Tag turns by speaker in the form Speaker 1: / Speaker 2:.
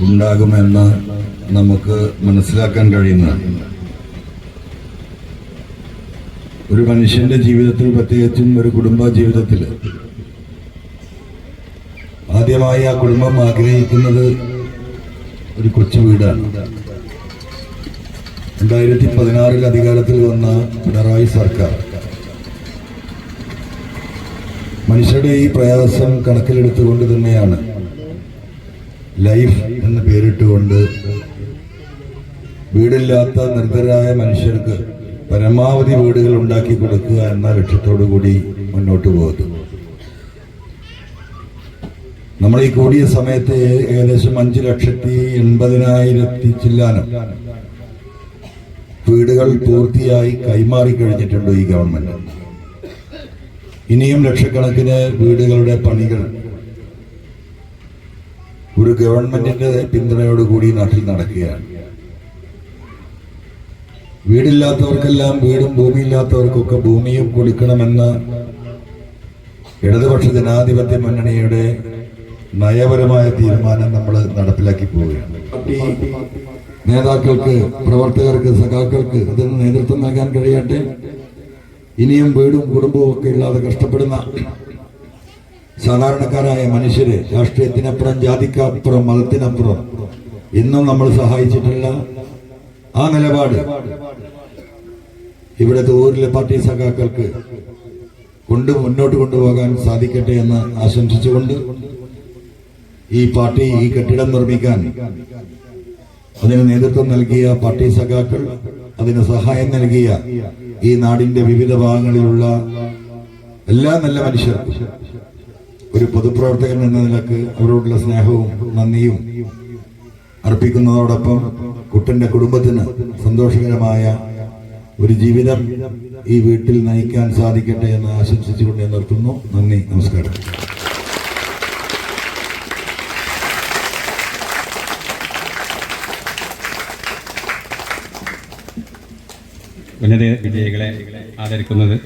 Speaker 1: ഉണ്ടാകുമെന്ന് നമുക്ക് മനസ്സിലാക്കാൻ കഴിയുന്നതാണ് ഒരു മനുഷ്യന്റെ ജീവിതത്തിൽ പ്രത്യേകിച്ചും ഒരു കുടുംബ ജീവിതത്തിൽ ആദ്യമായി ആ കുടുംബം ആഗ്രഹിക്കുന്നത് ഒരു കൊച്ചു വീടാണ്. രണ്ടായിരത്തി പതിനാറിൽ അധികാരത്തിൽ വന്ന പിണറായി സർക്കാർ മനുഷ്യരുടെ ഈ പ്രയാസം കണക്കിലെടുത്തുകൊണ്ട് തന്നെയാണ് ലൈഫ് എന്ന് പേരിട്ടുകൊണ്ട് വീടില്ലാത്ത നിർദ്ധരായ മനുഷ്യർക്ക് പരമാവധി വീടുകൾ ഉണ്ടാക്കി കൊടുക്കുക എന്ന ലക്ഷ്യത്തോടു കൂടി മുന്നോട്ട് പോകുന്നു. നമ്മൾ ഈ കൂടിയ സമയത്ത് ഏകദേശം അഞ്ചു ലക്ഷത്തി എൺപതിനായിരത്തി ചില്ലാനം വീടുകൾ പൂർത്തിയായി കൈമാറി കഴിഞ്ഞിട്ടുണ്ട് ഈ ഗവൺമെന്റ്. ഇനിയും ലക്ഷക്കണക്കിന് വീടുകളുടെ പണികൾ ഒരു ഗവൺമെന്റിന്റെ പിന്തുണയോടുകൂടി നാട്ടിൽ നടക്കുകയാണ്. വീടില്ലാത്തവർക്കെല്ലാം വീടും ഭൂമിയില്ലാത്തവർക്കൊക്കെ ഭൂമിയും കൊടുക്കണമെന്ന ഇടതുപക്ഷ ജനാധിപത്യ മുന്നണിയുടെ നയപരമായ തീരുമാനം നമ്മൾ നടപ്പിലാക്കി പോവുകയാണ്. നേതാക്കൾക്ക് പ്രവർത്തകർക്ക് സഖാക്കൾക്ക് അതിന് നേതൃത്വം നൽകാൻ കഴിയട്ടെ. ഇനിയും വീടും കുടുംബവും ഒക്കെ ഇല്ലാതെ കഷ്ടപ്പെടുന്ന സാധാരണക്കാരായ മനുഷ്യരെ രാഷ്ട്രീയത്തിനപ്പുറം ജാതിക്കപ്പുറം മതത്തിനപ്പുറം ഇന്നും നമ്മൾ സഹായിച്ചിട്ടില്ല. ആ നിലപാട് ഇവിടുത്തെ ഊരിലെ പാർട്ടി സഖാക്കൾക്ക് കൊണ്ട് മുന്നോട്ട് കൊണ്ടുപോകാൻ സാധിക്കട്ടെ എന്ന് ആശംസിച്ചുകൊണ്ട് ഈ പാർട്ടി ഈ കെട്ടിടം നിർമ്മിക്കാൻ അതിന് നേതൃത്വം നൽകിയ പാർട്ടി സഖാക്കൾ അതിന് സഹായം നൽകിയ ഈ നാടിന്റെ വിവിധ ഭാഗങ്ങളിലുള്ള എല്ലാ നല്ല മനുഷ്യർക്കും ഒരു പൊതുപ്രവർത്തകൻ എന്ന നിലയ്ക്ക് അവരോടുള്ള സ്നേഹവും നന്ദിയും അർപ്പിക്കുന്നതോടൊപ്പം കുട്ടന്റെ കുടുംബത്തിന് സന്തോഷകരമായ ഒരു ജീവിതം ഈ വീട്ടിൽ നയിക്കാൻ സാധിക്കട്ടെ എന്ന് ആശംസിച്ചുകൊണ്ട് ഞാൻ നിർത്തുന്നു. നന്ദി നമസ്കാരം.
Speaker 2: ഉന്നത വിജയികളെ ആദരിക്കുന്നത്